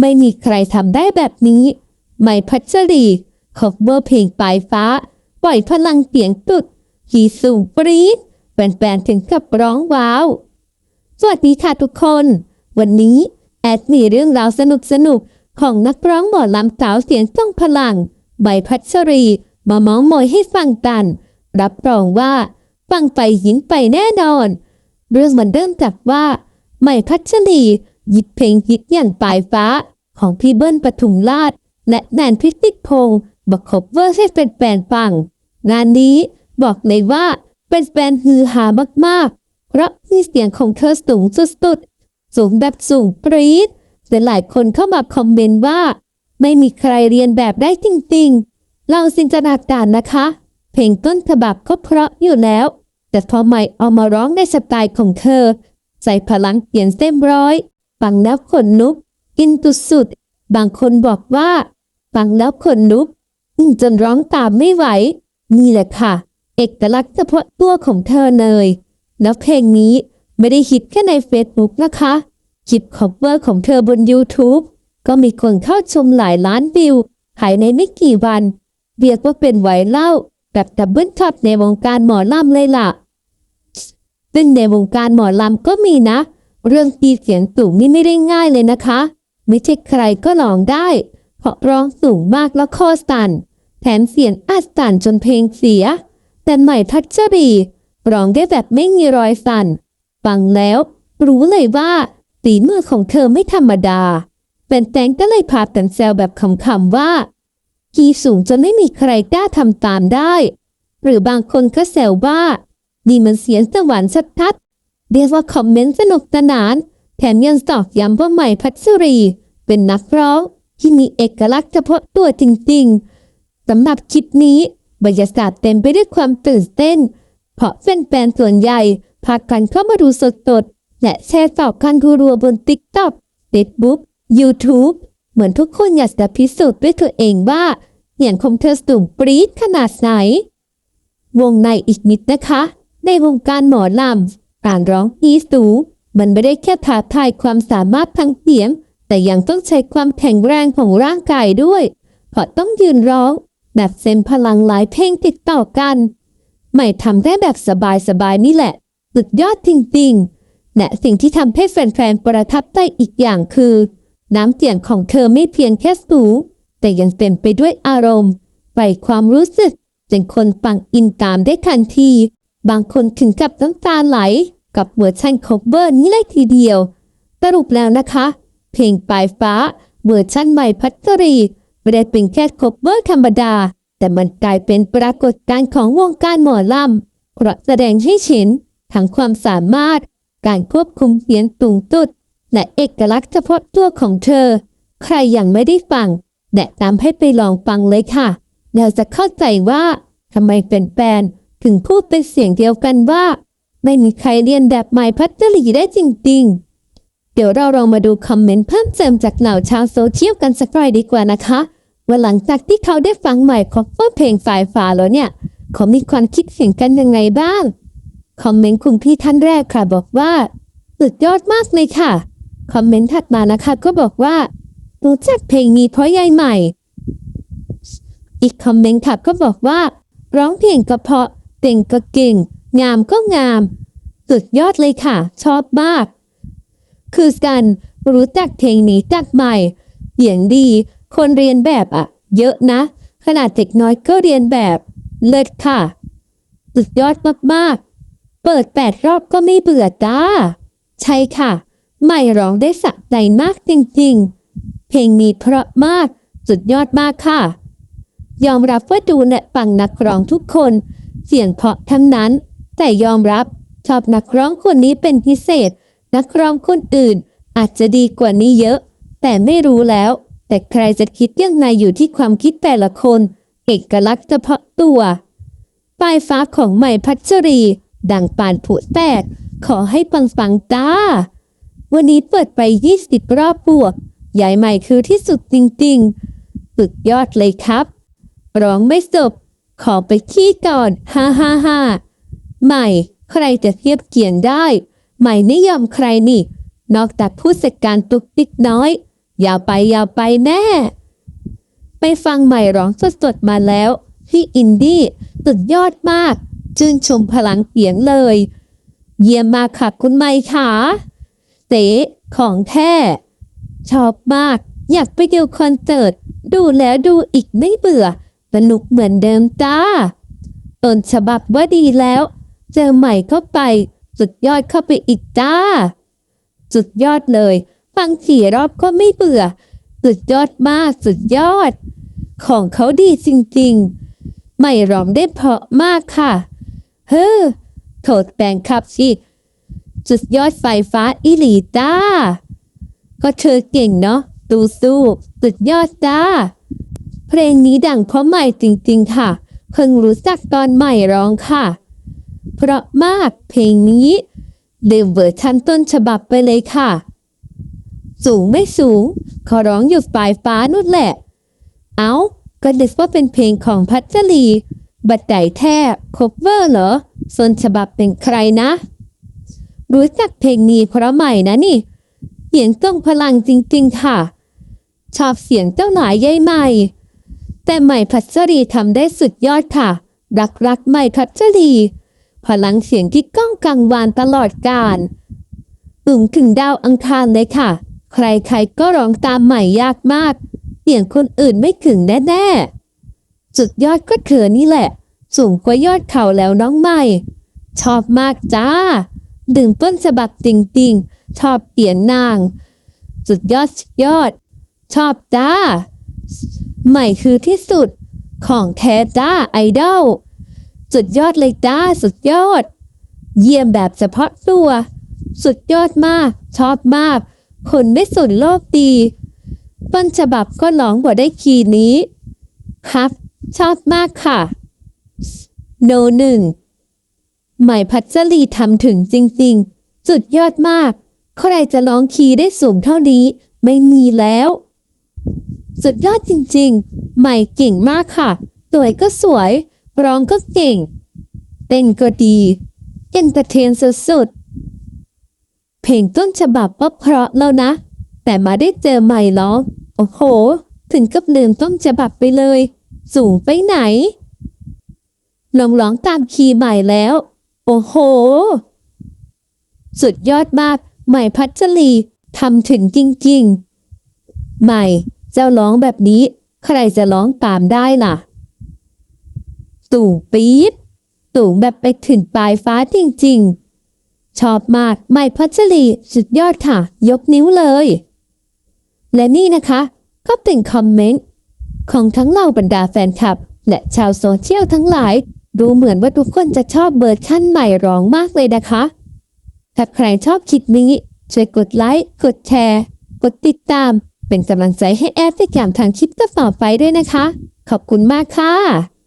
ไม่มีใครทำได้แบบนี้ ไม่พัชรีคอฟเวอร์เพลงปลายฟ้า ปล่อยพลังเสียงตุดขี่สูงปรี๊ดแฟนๆถึงกับร้องว้าว สวัสดีค่ะทุกคน วันนี้แอดมีเรื่องราวสนุกสนุกๆของนักร้องหมอลำสาวเสียงทรงพลัง ใบพัชรี มาเมองมอยให้ฟังกัน รับรองว่า ฟังไปยินไปแน่นอน เรื่องมันเริ่มจากว่า ใหม่พัชรี หยิบเพลงฮิตอย่างปลายฟ้าของพี่เบิ้ลปทุมราช และแนนพิติพงศ์บักคบเวอร์ให้เป็นแฟนฟัง งานนี้บอกเลยว่าเป็นแฟนฮือฮามากๆ เพราะมีเสียงของเธอสูงสุดๆ สูงแบบสูงปรี๊ดแต่หลายคนเข้ามาคอมเมนต์ว่า ไม่มีใครเรียนแบบได้จริงๆ เราจินตนาการนะคะ เพลงต้นฉบับก็เพราะอยู่แล้ว แต่พอใหม่เอามาร้องในสไตล์ของเธอ ใส่พลังเปลี่ยนเส้นร้อย ฟังแล้วขนลุกอินตุสุด บางคนบอกว่าฟังแล้วขนลุกอินจนร้องตามไม่ไหว นี่แหละค่ะ เอกลักษณ์เฉพาะตัวของเธอเลย แล้วเพลงนี้ไม่ได้ฮิตแค่ใน Facebook นะคะคลิปคอเวอร์ของเธอบน YouTube ก็มีคนเข้าชมหลายล้านวิวภายในไม่กี่วันเรียกว่าเป็นไวรัลแบบดับเบิลท็อปในวงการหมอลำเลยล่ะซึ่งในวงการหมอลำก็มีนะ เรื่องตีเสียงสูงนี่ไม่ได้ง่ายเลยนะคะ ไม่ใช่ใครก็ร้องได้ เพราะร้องสูงมากแล้วคอสั่นแถมเสียงอัดสั่นจนเพลงเสีย แต่ใหม่พัชรีร้องได้แบบไม่มีรอยสั่น ฟังแล้ว รู้เลยว่าฝีมือของเธอไม่ธรรมดา เป็นแตงก็เลยพากันแซวแบบขำๆว่ากีย์สูงจนไม่มีใครกล้าทำตามได้ หรือบางคนก็แซวว่านี่มันเสียงสวรรค์ชัด เรียกว่าคอมเมนต์สนุกสนาน แถมยังตอกย้ำว่าใหม่พัชรี เป็นนักร้องที่มีเอกลักษณ์เฉพาะตัวจริงๆสำหรับคลิปนี้บรรยากาศเต็มไปด้วยความตื่นเต้น เพราะแฟนๆส่วนใหญ่พากันเข้ามาดูสดๆ และแชร์ต่อกันรัวๆบน TikTok Facebook YouTube เหมือนทุกคนอยากจะพิสูจน์ด้วยตัวเองว่าเสียงของเธอสูงปรี๊ดขนาดไหน วงในอีกนิดนะคะ ในวงการหมอลำ การร้องอีสูงมันไม่ได้แค่ท้าทายความสามารถทางเสียง แต่ยังต้องใช้ความแข็งแรงของร่างกายด้วยเพราะต้องยืนร้อง แบบเซ็มพลังหลายเพลงติดต่อกัน ไม่ทำได้แบบสบายๆนี่แหละ สุดยอดจริงๆ และสิ่งที่ทำให้แฟนๆ ประทับใจอีกอย่างคือ น้ำเสียงของเธอไม่เพียงแค่สูง แต่ยังเต็มไปด้วยอารมณ์ไปความรู้สึกจนคนฟังอินตามได้ทันที บางคนถึงกับน้ำตาไหล กับเวอร์ชันคเวอร์นี้เลยทีเดียว สรุปแล้วนะคะ เพลงปลายฟ้าเวอร์ชันใหม่พัชรีไม่ได้เป็นแค่คเวอร์ธรรมดา แต่มันกลายเป็นปรากฏการณ์ของวงการหมอลำเพราะแสดงให้เห็นทั้งความสามารถ การควบคุมเสียงตุงตุดและเอกลักษณ์เฉพาะตัวของเธอ ใครยังไม่ได้ฟังแนะนำให้ไปลองฟังเลยค่ะ แล้วจะเข้าใจว่าทำไมเป็นแฟน ถึงพูดเป็นเสียงเดียวกันว่า ไม่มีใครเรียนแบบไมพัชรีได้จริงๆ เดี๋ยวเราลองมาดูคอมเมนต์เพิ่มเติมจากเหล่าชาวโซเชียลกันสักหน่อยดีกว่านะคะว่าหลังจากที่เขาได้ฟังใหม่ของเพลงฝ่ายฟ้าแล้วเนี่ย เขามีความคิดเห็นกันยังไงบ้าง คอมเมนต์คุณพี่ท่านแรกค่ะบอกว่าสุดยอดมากเลยค่ะ คอมเมนต์ถัดมานะคะก็บอกว่ารู้จักเพลงนี้เพราะยายใหม่ อีกคอมเมนต์ค่ะก็บอกว่า ร้องเพลงก็เพราะ เต่งก็เก่ง งามก็งาม สุดยอดเลยค่ะ ชอบมาก คือกันรู้จักเพลงนี้จากใหม่เสียงดี คนเรียนแบบอะเยอะนะ ขนาดเด็กน้อยก็เรียนแบบเลิศค่ะ สุดยอดมากๆ เปิดแปดรอบก็ไม่เบื่อจ้า ใช่ค่ะใหม่ร้องได้สะใจมากจริงๆ เพลงนี้เพราะมาก สุดยอดมากค่ะ ยอมรับว่าดูและฟังนักร้องทุกคน เสียงเพราะทั้งนั้น แต่ยอมรับชอบนักร้องคนนี้เป็นพิเศษ นักร้องคนอื่น อาจจะดีกว่านี้เยอะ แต่ไม่รู้แล้ว แต่ใครจะคิดยังไงอยู่ที่ความคิดแต่ละคน เอกลักษณ์เฉพาะตัวปลายฟ้าของใหม่พัชรี ดังปานผุแตกขอให้ปังปังๆจ้า วันนี้เปิดไป 20 รอบบวก ใหญ่ใหม่คือที่สุดจริงๆ สุดยอดเลยครับ ร้องไม่จบ ขอไปขี้ก่อนฮ่าฮ่าฮ่าใหม่ ใครจะเทียบเกียนได้ ใหม่ไม่ยอมใครนี่ นอกจากผู้จัดการตุกติกน้อย อย่าไปอย่าไปแน่ไปฟังใหม่ร้องสดๆมาแล้วพี่อินดี้สุดยอดมากชื่นชมพลังเสียงเลย เยี่ยมมากค่ะคุณไม่ค่ะเต๋ของแท้ชอบมาก อยากไปดูคอนเสิร์ต ดูแล้วดูอีกไม่เบื่อ สนุกเหมือนเดิมจ้า ต้นฉบับว่าดีแล้ว เจอใหม่เข้าไปสุดยอดเข้าไปอีกจ้า สุดยอดเลย ฟังสี่รอบก็ไม่เบื่อ สุดยอดมากสุดยอด ของเขาดีจริงๆ ไม่ร้องได้เพาะมากค่ะ เฮ้อโถดแปลงขับสิสุดยอดไฟฟ้าอิลีจ้า ก็เธอเก่งเนาะดูสู้สุดยอดจ้า เพลงนี้ดังเพราะใหม่จริง ๆ ค่ะ เพิ่งรู้จักตอนใหม่ร้องค่ะ เพราะมากเพลงนี้เดื่มเวอร์ชันต้นฉบับไปเลยค่ะ สูงไม่สูง ขอร้องอยู่ปลายฟ้านู่นแหละ เอา้า ก็นึกว่าเป็นเพลงของพัชรี บัดไดแท้คบเวอร์เหรอส่วนฉบับเป็นใครนะ รู้จักเพลงนี้เพราะใหม่นะนี่ เสียงต้องพลังจริง ๆ ค่ะ ชอบเสียงเจ้าหนายยายใหม่ แต่ใหม่พัชรีทำได้สุดยอดค่ะ รักรักใหม่พัชรีพลังเสียงที่ก้องกังวานตลอดกาลอึมถึงดาวอังคารเลยค่ะ ใครๆก็ร้องตามใหม่ยากมาก เสียงคนอื่นไม่ถึงแน่ๆสุดยอดก็เธอนี่แหละ สูงกว่ายอดเขาแล้วน้องใหม่ ชอบมากจ้าดื่มต้นฉบับจริงๆ ชอบเปลี่ยนนาง สุดยอดสุดยอด ชอบจ้า ใหม่คือที่สุด ของแท้จ้าไอดอลสุดยอดเลยจ้าสุดยอด เยี่ยมแบบเฉพาะตัว สุดยอดมาก ชอบมาก คนไม่สุดโลกดีต้นฉบับก็ร้องบ่ได้คีย์นี้ ครับ ชอบมากค่ะ โนหนึ่งใหม่พัชรีทำถึงจริงๆ สุดยอดมาก ใครจะร้องคีย์ได้สูงเท่านี้ ไม่มีแล้ว สุดยอดจริงๆ ใหม่เก่งมากค่ะ สวยก็สวย ร้องก็เก่ง เต้นก็ดีเอนเตอร์เทนสุดๆ เพลงต้นฉบับก็เพราะแล้วนะ แต่มาได้เจอใหม่ร้องโอ้โห ถึงกับลืมต้นฉบับไปเลย สูงไปไหนลองร้องตามคีย์ใหม่แล้ว โอ้โห สุดยอดมาก ใหม่พัชรีทำถึงจริง ๆ ใหม่ จ้าร้องแบบนี้ ใครจะร้องตามได้ล่ะ สูงปี๊ดสูงแบบไปถึงปลายฟ้าจริงๆ ชอบมากใหม่พัชรีสุดยอดค่ะ ยกนิ้วเลย และนี่นะคะ ก็เป็นคอมเมนต์ ของทั้งเราบรรดาแฟนคลับ และชาวโซเชียลทั้งหลาย ดูเหมือนว่าทุกคนจะชอบเบอร์ชั่นใหม่ร้องมากเลยนะคะ ถ้าใครชอบคลิปนี้ช่วยกดไลค์กดแชร์ กดติดตาม เป็นกำลังใจให้แอฟในการทางคลิปต่อไปด้วยนะคะ ขอบคุณมากค่ะ